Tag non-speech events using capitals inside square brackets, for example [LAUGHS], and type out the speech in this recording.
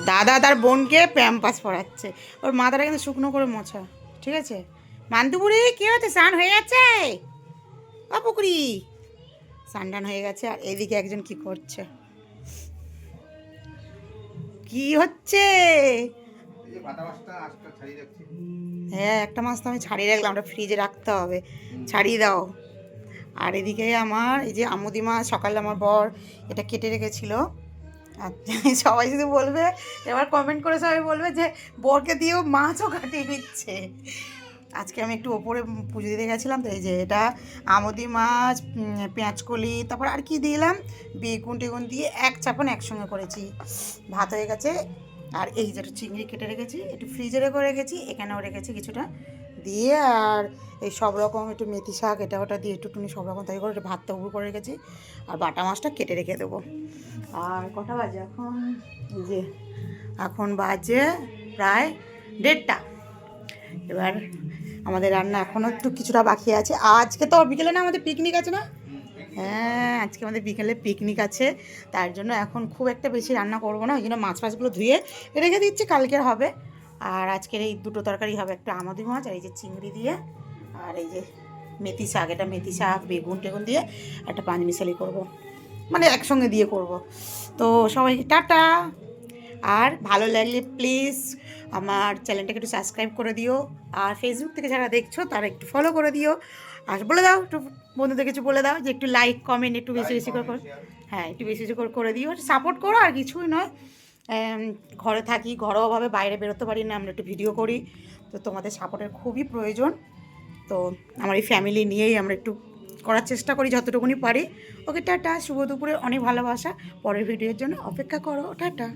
দাদা তার বোনকে প্যাম্পাস পরাচ্ছে ওর মাথাটা কিন্তু শুকনো করে মোছা, ঠিক আছে? মান্তুপুরি, কি হচ্ছে স্নান হয়ে গেছে? ও পুকুরি। স্নান হয়ে গেছে, আর এদিকে একজন কি করছে? কি হচ্ছে? হ্যাঁ একটা মাছ তো আমি ছাড়িয়ে রাখলাম, ওটা ফ্রিজে রাখতে হবে। ছাড়িয়ে দাও। আর এদিকে আমার, এই যে আমুদি মাছ সকালে আমার বর, এটা কেটে রেখেছিল। [LAUGHS] সবাই যদি বলবে, এবার কমেন্ট করে সবাই বলবে যে বরকে দিয়েও মাছও কাটিয়ে নিচ্ছে। আজকে আমি একটু ওপরে পুজো দিতে গেছিলাম, তো এই যে এটা আমুদি মাছ পেঁয়াজকলি তারপর আর কি দিলাম? বেগুন টেগুন দিয়ে এক চাপন একসঙ্গে করেছি। ভাত হয়ে গেছে, আর এই যেটা চিংড়ি কেটে রেখেছি, একটু ফ্রিজে রেখে রেখেছি, এখানেও রেখেছি কিছুটা। দিয়ে আর এই সব রকম একটু মেথি শাক এটা ওটা দিয়ে একটু টুনি সব রকম তাই করে ভাতটা উপর করে রেখেছি। আর বাটা মাছটা কেটে রেখে দেবো। আর কটা বাজে এখন? যে, এখন বাজে প্রায় দেড়টা। এবার আমাদের রান্না এখনও একটু কিছুটা বাকি আছে। আজকে তো বিকেলে না আমাদের পিকনিক আছে না? হ্যাঁ আজকে আমাদের বিকেলে পিকনিক আছে। তার জন্য এখন খুব একটা বেশি রান্না করব না। ওই জন্য মাছ ফাছগুলো ধুয়ে রেখে দিচ্ছি। কালকের হবে। আর আজকের এই দুটো তরকারি হবে একটা আমাদি মাছ আর এই যে চিংড়ি দিয়ে। আর এই যে মেথি শাক এটা মেথি শাক বেগুন টেগুন দিয়ে একটা পাঁচ মিশালি করব। মানে একসঙ্গে দিয়ে করব। তো সবাই টাটা। আর ভালো লাগলে প্লিজ আমার চ্যানেলটাকে একটু সাবস্ক্রাইব করে দিও। আর ফেসবুক থেকে যারা দেখছ তারা একটু ফলো করে দিও। আর বলে দাও একটু বন্ধুদের কিছু বলে দাও যে একটু লাইক কমেন্ট একটু বেশি বেশি করে হ্যাঁ একটু বেশি বেশি করে করে দিও। সাপোর্ট করো আর কিছুই নয়। ঘরে থাকি ঘরোয়াভাবে বাইরে বেরোতে পারি না, আমরা একটু ভিডিও করি। তো তোমাদের সাপোর্টের খুবই প্রয়োজন। তো আমার এই ফ্যামিলি নিয়েই আমরা একটু করার চেষ্টা করি যতটুকুনি পারি। ওকে, টাটা, শুভ দুপুরে অনেক ভালোবাসা। পরের ভিডিওর জন্য অপেক্ষা করো। টাটা।